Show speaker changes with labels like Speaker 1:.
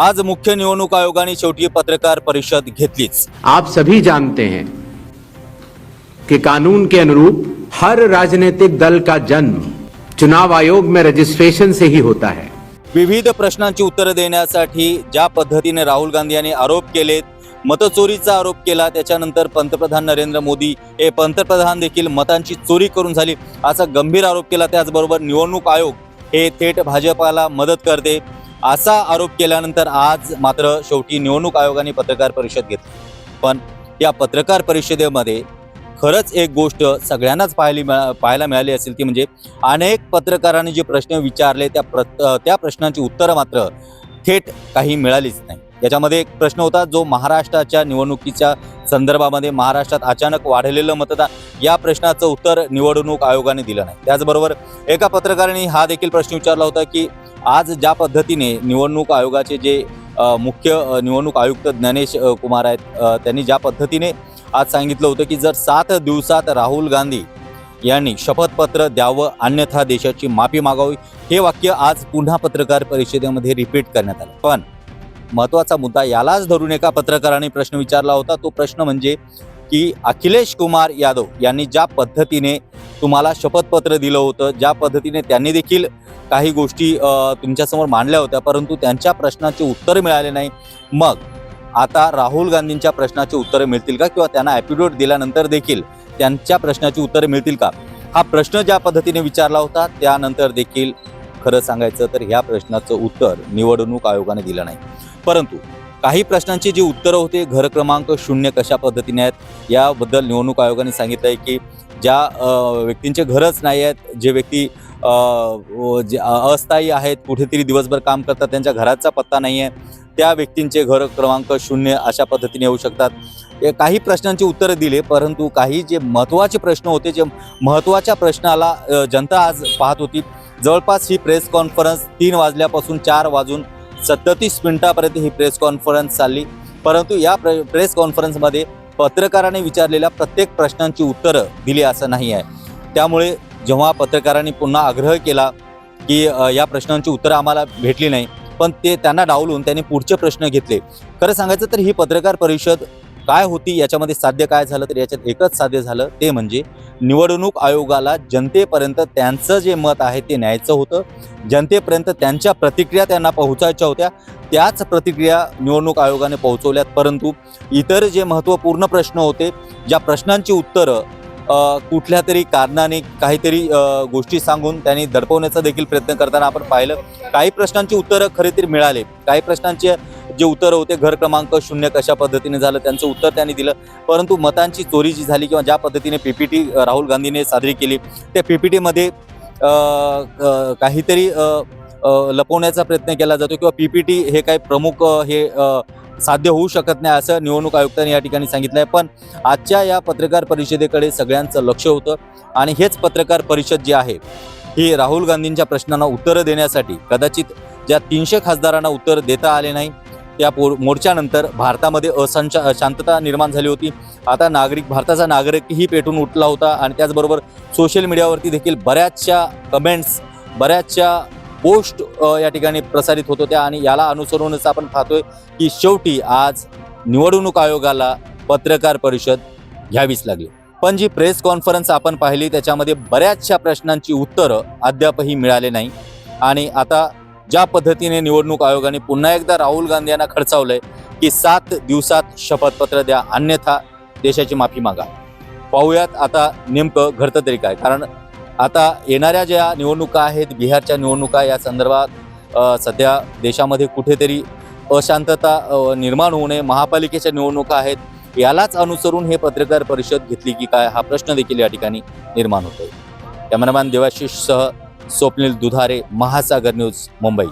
Speaker 1: आज मुख्य निवडणूक आयोगाने शेवटी पत्रकार परिषद घेतलीच.
Speaker 2: आप सभी जानते हैं कि कानून के अनुरूप हर राजनीतिक दल का जन्म चुनाव आयोग में रजिस्ट्रेशन से ही होता है।
Speaker 1: विविध प्रश्नांची उत्तरं देण्यासाठी ज्या पद्धतीने राहुल गांधी यांनी आरोप केलेत मतचोरीचा आरोप केला त्याच्यानंतर पंतप्रधान नरेंद्र मोदी हे पंतप्रधान देखील मतांची चोरी करून झाली असा गंभीर आरोप केला. त्याचबरोबर निवडणूक आयोग हे थेट भाजपाला मदत करते. असा आरोप केल्यानंतर आज मात्र शेवटी निवडणूक आयोगाने पत्रकार परिषद घेतली. पण या पत्रकार परिषदेमध्ये खरंच एक गोष्ट सगळ्यांनाच पाहिली मिळा पाहायला मिळाली असेल ती म्हणजे अनेक पत्रकारांनी जे प्रश्न विचारले त्या प्र त्या प्रश्नांची उत्तरं मात्र थेट काही मिळालीच नाही. याच्यामध्ये एक प्रश्न होता जो महाराष्ट्राच्या निवडणुकीच्या संदर्भामध्ये महाराष्ट्रात अचानक वाढलेलं मतदान या प्रश्नाचं उत्तर निवडणूक आयोगाने दिलं नाही. त्याचबरोबर एका पत्रकाराने हा देखील प्रश्न विचारला होता की आज ज्या पद्धतीने निवडणूक आयोगाचे जे मुख्य निवडणूक आयुक्त ज्ञानेश कुमार आहेत त्यांनी ज्या पद्धतीने आज सांगितलं होतं की जर सात दिवसात राहुल गांधी यांनी शपथपत्र द्यावं अन्यथा देशाची माफी मागावी हे वाक्य आज पुन्हा पत्रकार परिषदेमध्ये रिपीट करण्यात आलं. पण महत्त्वाचा मुद्दा यालाच धरून एका पत्रकाराने प्रश्न विचारला होता. तो प्रश्न म्हणजे की अखिलेश कुमार यादव यांनी ज्या पद्धतीने तुम्हाला शपथपत्र दिलं होतं ज्या पद्धतीने त्यांनी देखील काही गोष्टी तुमच्यासमोर मांडल्या होत्या परंतु त्यांच्या प्रश्नाचे उत्तर मिळाले नाही. मग आता राहुल गांधींच्या प्रश्नाचे उत्तरं मिळतील का किंवा त्यांना ॲपिडोट दिल्यानंतर देखील त्यांच्या प्रश्नाची उत्तरं मिळतील का? हा प्रश्न ज्या पद्धतीने विचारला होता त्यानंतर देखील खरं सांगायचं तर ह्या प्रश्नाचं उत्तर निवडणूक आयोगाने दिलं नाही. परंतु काही प्रश्नांची जी उत्तरं होते घर क्रमांक शून्य कशा पद्धतीने आहेत याबद्दल निवडणूक आयोगाने सांगितलं आहे की ज्या व्यक्तींचे घरच नाही आहेत जे व्यक्ती व जे अस्थायी आहेत कुठेतरी दिवसभर काम करतात त्यांच्या घराचा पत्ता नाही आहे त्या व्यक्तींचे घर क्रमांक शून्य अशा पद्धतीने येऊ शकतात. काही प्रश्नांची उत्तरं दिले परंतु काही जे महत्त्वाचे प्रश्न होते जे महत्त्वाच्या प्रश्नाला जनता आज पाहत होती. जवळपास ही प्रेस कॉन्फरन्स तीन वाजल्यापासून चार वाजून सत्तीस मिनिटापर्यंत ही प्रेस कॉन्फरन्स चालली. परंतु या प्रे प्रेस कॉन्फरन्समध्ये पत्रकारांनी विचारलेल्या प्रत्येक प्रश्नांची उत्तरं दिली असं नाही आहे. त्यामुळे जेव्हा पत्रकारांनी पुन्हा आग्रह केला की या प्रश्नांची उत्तरं आम्हाला भेटली नाही पण ते त्यांना डावलून त्यांनी पुढचे प्रश्न घेतले. खरं सांगायचं तर ही पत्रकार परिषद काय होती याच्यामध्ये साध्य काय झालं तर याच्यात एकच साध्य झालं ते म्हणजे निवडणूक आयोगाला जनतेपर्यंत त्यांचं जे मत आहे ते न्यायचं होतं. जनतेपर्यंत त्यांच्या प्रतिक्रिया त्यांना पोहोचायच्या होत्या. त्याच प्रतिक्रिया निवडणूक आयोगाने पोहोचवल्यात. परंतु इतर जे महत्त्वपूर्ण प्रश्न होते ज्या प्रश्नांची उत्तरं कुठल्या तरी कारणाने काहीतरी गोष्टी सांगून त्यांनी दडपवण्याचा देखील प्रयत्न करताना आपण पाहिलं. काही प्रश्नांची उत्तरं खरे तरी मिळाले. काही प्रश्नांचे जे उत्तरं होते घर क्रमांक शून्य कशा पद्धतीने झालं त्यांचं उत्तर त्यांनी दिलं. परंतु मतांची चोरी जी झाली किंवा ज्या पद्धतीने पी पी टी राहुल गांधीने साजरी केली त्या पी पी टीमध्ये काहीतरी लपवण्याचा प्रयत्न केला जातो किंवा पी पी टी हे काही प्रमुख हे साध्य होऊ शकत नाही असं निवडणूक आयुक्तांनी या ठिकाणी सांगितलं आहे पण आजच्या या पत्रकार परिषदेकडे सगळ्यांचं लक्ष होतं आणि हेच पत्रकार परिषद जी आहे ही राहुल गांधींच्या प्रश्नांना उत्तरं देण्यासाठी कदाचित ज्या तीनशे खासदारांना उत्तर देता आले नाही त्या पो मोर्चानंतर भारतामध्ये असंचा शांतता निर्माण झाली होती. आता नागरिक भारताचा नागरिकही पेटून उठला होता आणि त्याचबरोबर सोशल मीडियावरती देखील बऱ्याचशा कमेंट्स बऱ्याचशा पोस्ट या ठिकाणी प्रसारित होत होत्या. आणि याला अनुसरूनच आपण पाहतोय की शेवटी आज निवडणूक आयोगाला पत्रकार परिषद घ्यावीच लागली. पण जी प्रेस कॉन्फरन्स आपण पाहिली त्याच्यामध्ये बऱ्याचशा प्रश्नांची उत्तरं अद्यापही मिळाले नाही. आणि आता ज्या पद्धतीने निवडणूक आयोगाने पुन्हा एकदा राहुल गांधी यांना खडसावलंय की सात दिवसात शपथपत्र द्या अन्यथा देशाची माफी मागा. पाहूयात आता नेमकं घडतं तरी काय. कारण आता येणाऱ्या ज्या निवडणुका आहेत बिहारच्या निवडणुका या संदर्भात सध्या देशामध्ये कुठेतरी अशांतता निर्माण होऊ नये. महापालिकेच्या निवडणुका आहेत. यालाच अनुसरून हे पत्रकार परिषद घेतली की काय हा प्रश्न देखील या ठिकाणी निर्माण होतोय. कॅमेरामॅन देवाशिषसह स्वप्नील दुधारे महासागर न्यूज मुंबई.